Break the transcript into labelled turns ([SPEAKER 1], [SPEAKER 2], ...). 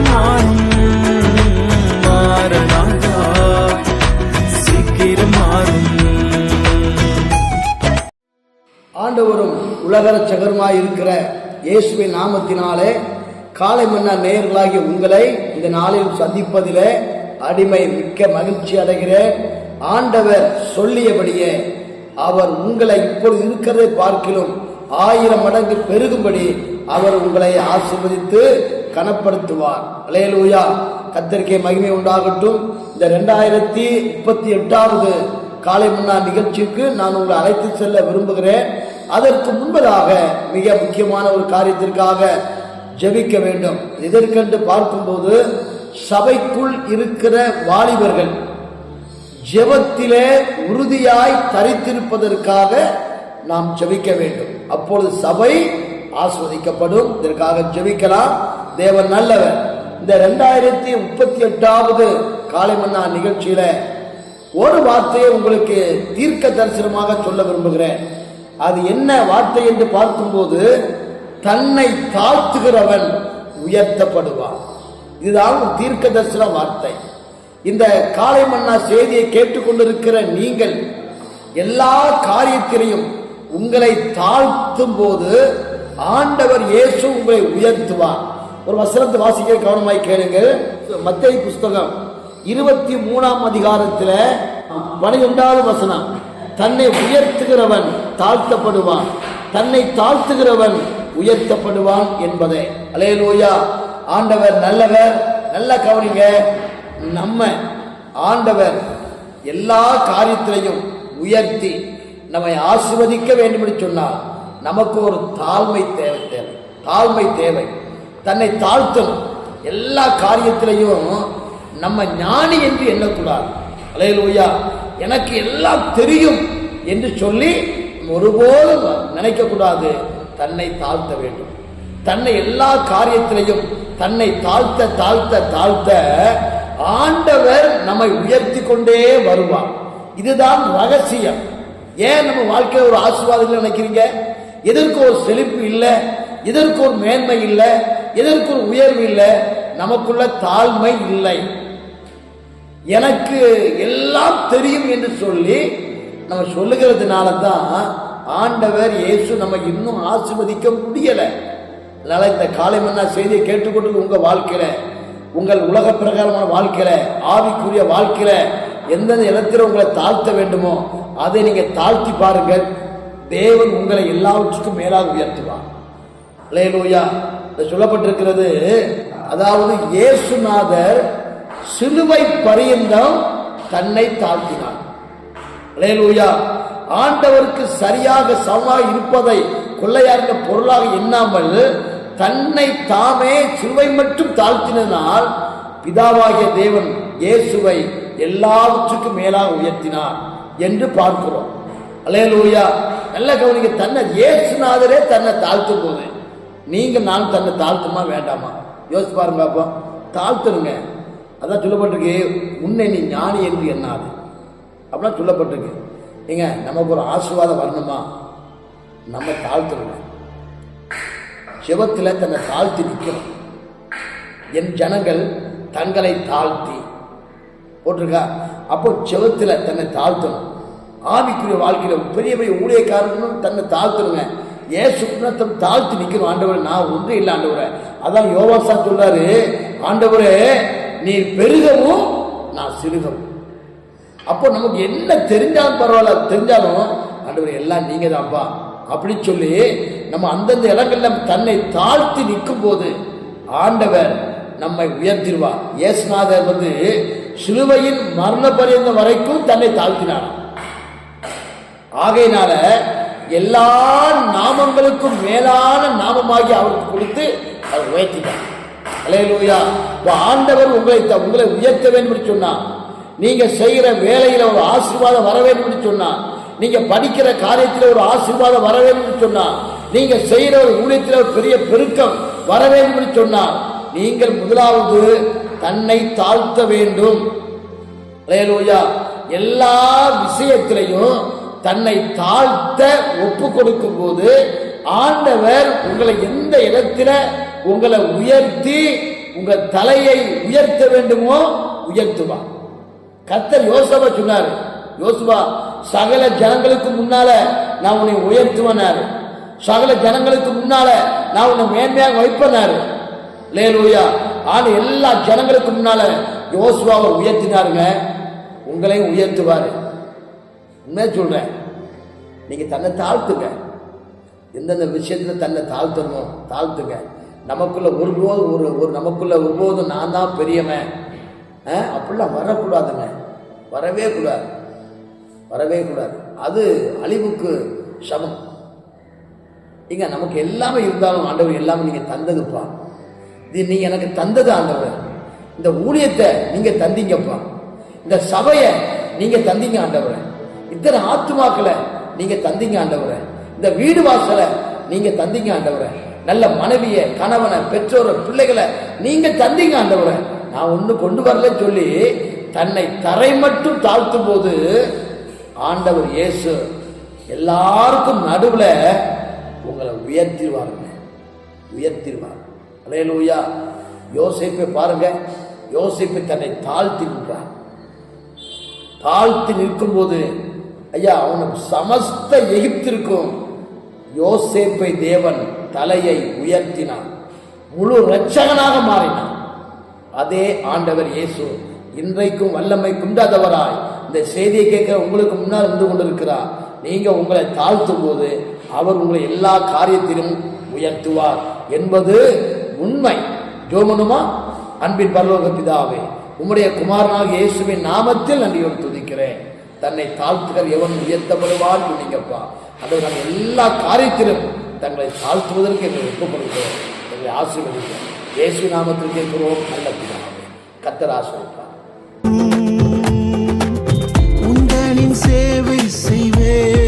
[SPEAKER 1] மாறும் சீக்கிரம் மாறும்.
[SPEAKER 2] ஆண்டவரும் உலக இருக்கிற இயேசுவின் நாமத்தினாலே காலை மன்னர் நேயர்களாகிய உங்களை இந்த நாளில் சந்திப்பதிலே அடிமை மிக்க மகிழ்ச்சி அடைகிறேன். ஆண்டவர் சொல்லியபடியே அவர் உங்களை இப்பொழுது இருக்கிறதை பார்க்கிலும் ஆயிரம் மடங்கு பெருகும்படி அவர் உங்களை ஆசிர்வதித்து கனப்படுத்துவார். அலையலூயா கத்தரிக்கை மகிமை உண்டாகட்டும். இந்த ரெண்டாயிரத்தி முப்பத்தி எட்டாவது காலை முன்னா நிகழ்ச்சிக்கு நான் உங்களை அழைத்து செல்ல விரும்புகிறேன். அதற்கு முன்பதாக மிக முக்கியமான ஒரு காரியத்திற்காக ஜெபிக்க வேண்டும். இதற்கென்று பார்க்கும்போது சபைக்குள் இருக்கிற வாலிபர்கள் ஜெபத்திலே உறுதியாய் தரித்திருப்பதற்காக நாம் ஜெபிக்க வேண்டும். அப்பொழுது சபை ஆஸ்வதிக்கப்படும். இதற்காக ஜெபிக்கலாம். தேவன் நல்லவர். இந்த ரெண்டாயிரத்தி முப்பத்தி எட்டாவது காலை மன்னா நிகழ்ச்சியில ஒரு வார்த்தையை உங்களுக்கு தீர்க்க தரிசனமாக சொல்ல விரும்புகிறேன். அது என்ன வார்த்தை என்று பார்க்கும்போது தன்னை தாழ்த்துகிறவன் உயர்த்தப்படுவான். இதுதான் தீர்க்க தரிசன வார்த்தை. இந்த காலை மன்னா செய்தியை கேட்டுக்கொண்டிருக்கிற நீங்கள் எல்லா காரியத்திலையும் உங்களை தாழ்த்தும் போது ஆண்டவர் இயேசு உங்களை உயர்த்துவார். ஒரு வசனத்தை வாசிக்க கவனமாய் கேளுங்க மத்திய புஸ்தகம் இருபத்தி மூணாம் அதிகாரத்தில் பனிரெண்டாவது வசனம். தன்னை உயர்த்துகிறவன் தாழ்த்தப்படுவான். தன்னை தாழ்த்துகிறவன் உயர்த்தப்படுவான் என்பதை. அலேலூயா ஆண்டவர் நல்லவர். நல்ல கவனிங்க. நம்ம ஆண்டவர் எல்லா காரியத்திலையும் உயர்த்தி நம்மை ஆசிர்வதிக்க வேண்டும் என்று சொன்னால் நமக்கு ஒரு தாழ்மை தேவை. தேவை. தாழ்மை தேவை. தன்னை தாழ்த்தணும் எல்லா காரியத்திலையும் நம்ம ஞானி என்று எண்ணக்கூடாது. அலையலூயா. எனக்கு எல்லாம் தெரியும் என்று சொல்லி ஒருபோதும் நினைக்கக்கூடாது. தன்னை தாழ்த்த வேண்டும். தன்னை எல்லா காரியத்திலையும் தன்னை தாழ்த்த தாழ்த்த தாழ்த்த ஆண்டவர் நம்மை உயர்த்தி கொண்டே வருவார். இதுதான் ரகசியம். ஏன் நம்ம வாழ்க்கையில் ஒரு ஆசீர்வாதங்கள் நினைக்கிறீங்க? எதற்கு ஒரு செழிப்பு இல்லை? எதற்கு ஒரு மேன்மை இல்லை? எதற்கு ஒரு உயர்வு இல்லை? நமக்குள்ள தாழ்மை இல்லை. எனக்கு எல்லாம் தெரியும் என்று சொல்லி நம்ம சொல்லுகிறதுனால தான் ஆண்டவர் இயேசு நம்ம இன்னும் ஆசிர்வதிக்க முடியல. அதனால இந்த காலை மன்னா செய்தியை கேட்டுக்கொண்டு உங்க வாழ்க்கையில உங்கள் உலக பிரகாரமான வாழ்க்கையில ஆவிக்குரிய வாழ்க்கையில எந்தெந்த இடத்துல உங்களை தாழ்த்த வேண்டுமோ அதை நீங்க தாழ்த்தி பாருங்கள். தேவன் உங்களை எல்லாவற்றுக்கும் மேலாக உயர்த்துவார். லேலூயா சொல்லப்பட்டிருக்கிறது. அதாவது இயேசுநாதர் சிலுவை பரியந்தம் தன்னை தாழ்த்தினார். லேலூயா ஆண்டவருக்கு சரியாக சமமாக இருப்பதை கொள்ளையார்ந்த பொருளாக எண்ணாமல் தன்னை தாமே சிலுவை மட்டும் தாழ்த்தினால் பிதாவாகிய தேவன் இயேசுவை எல்லாவற்றுக்கும் மேலாக உயர்த்தினார் என்று பார்க்கிறோம். அலேலூயா நல்ல கவனிக்க தன்னை இயேசுநாதரே தன்னை தாழ்த்தும் போது நீங்கள் நான் தன்னை தாழ்த்துமா வேண்டாமா? யோசிச்சு பாருங்க அப்போ. தாழ்த்துருங்க அதான் சொல்லப்பட்டிருக்கு உன்னை நீ ஞானி என்று எண்ணாது. அப்படிலாம் சொல்லப்பட்டிருக்கு. ஏங்க நமக்கு ஒரு ஆசீர்வாதம் வரணுமா? நம்ம தாழ்த்துருங்க சிவத்தில் தன்னை தாழ்த்தி நிற்கணும் என் ஜனங்கள் தங்களை தாழ்த்தி. போட்டிருக்கா? அப்போ செவத்தில் தன்னை தாழ்த்தணும். ஆவிக்குரிய வாழ்க்கையில் பெரிய பெரிய ஊழியக்காரனும் தன்னை தாழ்த்தணுங்க. ஏன் தம் தாழ்த்து நிற்கிறோம் ஆண்டவர்? நான் ஒன்றும் இல்லை ஆண்டவரை. அதான் யோவாசா சொல்றாரு ஆண்டவரே நீ பெருகவும் நான் சிறுகவும். அப்போ நமக்கு என்ன தெரிஞ்சாலும் பரவாயில்ல தெரிஞ்சாலும் ஆண்டவர் எல்லாம் நீங்க தான்ப்பா அப்படின்னு சொல்லி நம்ம அந்தந்த இடங்கள்ல தன்னை தாழ்த்தி நிற்கும் போது ஆண்டவர் நம்மை உயர்த்திடுவார். இயேசுநாதர் வந்து சிலுவையின் மரண பரியந்த வரைக்கும் தன்னை தாழ்த்தினார் ஆகையினால எல்லா நாமங்களுக்கும் மேலான நாமமாகி அவருக்கு கொடுத்து அவர் உயர்த்திட்டார். அலையலூயா. ஆண்டவர் உங்களை த- உங்களை உயர்த்த வேண்டும் என்று சொன்னார். நீங்க செய்கிற வேலையில ஒரு ஆசீர்வாதம் வர வேண்டும் என்று சொன்னார். நீங்க படிக்கிற காரியத்தில் ஒரு ஆசீர்வாதம் வர வேண்டும் என்று சொன்னார். நீங்க செய்கிற ஒரு ஊழியத்தில் ஒரு பெரிய பெருக்கம் வர வேண்டும் என்று சொன்னார். நீங்கள் முதலாவது தன்னை தாழ்த்த வேண்டும். அல்லேலூயா எல்லா விஷயத்திலையும் தன்னை தாழ்த்த ஒப்பு கொடுக்கும் போது ஆண்டவர் உங்களை எந்த இடத்துல உங்களை உயர்த்தி உங்கள் தலையை உயர்த்த வேண்டுமோ உயர்த்துவார். கத்தர் யோசுவா சொன்னார் யோசுவா சகல ஜனங்களுக்கு முன்னால நான் உன்னை உயர்த்துவனாரு. சகல ஜனங்களுக்கு முன்னால நான் உன்னை மேன்மையாக வைப்பனாரு. லேலூயா ஆனா எல்லா ஜனங்களுக்கு முன்னால யோசுவாவை உயர்த்தினாருங்க. உங்களையும் உயர்த்துவாரு. உண்மையாக சொல்கிறேன் நீங்கள் தன்னை தாழ்த்துங்க. எந்தெந்த விஷயத்தில் தன்னை தாழ்த்தணுமோ தாழ்த்துங்க. நமக்குள்ள ஒருபோதும் ஒரு ஒரு நமக்குள்ள ஒருபோதும் நான் தான் பெரியவன். ஆ, அப்படிலாம் வரக்கூடாதுங்க. வரவே கூடாது. வரவே கூடாது. அது அழிவுக்கு சமம். இங்க நமக்கு எல்லாமே இருந்தாலும் ஆண்டவர் எல்லாமே நீங்க தந்ததுப்பா. இது நீ எனக்கு தந்தது ஆண்டவர். இந்த ஊழியத்தை நீங்க தந்தீங்கப்பா. இந்த சபையை நீங்க தந்தீங்க ஆண்டவரை. இத்தனை ஆத்துமாக்களை நீங்க தந்தீங்க ஆண்டவரை. இந்த வீடு வாசலை நீங்க தந்தீங்க ஆண்டவரை. நல்ல மனைவிய கணவனை பெற்றோரை பிள்ளைகளை நீங்க தந்தீங்க ஆண்டவரை. நான் ஒண்ணு கொண்டு வரல சொல்லி தன்னை தரை மட்டும் தாழ்த்தும் போது ஆண்டவர் இயேசு எல்லாருக்கும் நடுவுல உங்களை உயர்த்திடுவாருங்க. உயர்த்திடுவார். அலையலூயா. யோசிப்பை பாருங்க. யோசிப்பை தன்னை தாழ்த்தி நின்றார். தாழ்த்தி நிற்கும் போது ஐயா அவனுக்கு சமஸ்த எகிப்திற்கும் யோசேப்பை தேவன் தலையை உயர்த்தினான் முழு ரட்சகனாக மாறினான் அதே ஆண்டவர் இயேசு இன்றைக்கும் வல்லமை குண்டாதவராய் இந்த செய்தியை கேட்க உங்களுக்கு முன்னால் இருந்து கொண்டிருக்கிறார். நீங்க உங்களை தாழ்த்தும் போது அவர் உங்களை எல்லா காரியத்திலும் உயர்த்துவார் என்பது உண்மை. ஜோமனுமா? அன்பின் பரலோக பிதாவே உம்முடைய குமாரனாக இயேசுவின் நாமத்தில் நன்றியோடு துதிக்கிறேன். தன்னை தாழ்த்துகிற எவன் உயர்த்தப்படுவான் சொன்னீங்கப்பா அதை நாங்கள் எல்லா காரியத்திலும் தங்களை தாழ்த்துவதற்கு எங்களை ஒப்புக்கொடுக்கிறோம் எங்களை ஆசீர்வதிக்கிறோம் இயேசு நாமத்தில் கேட்கிறோம் நல்ல பிதாவே. கத்தர் ஆசீர்வதிப்பார்.
[SPEAKER 1] உங்களின் சேவை செய்வேன்.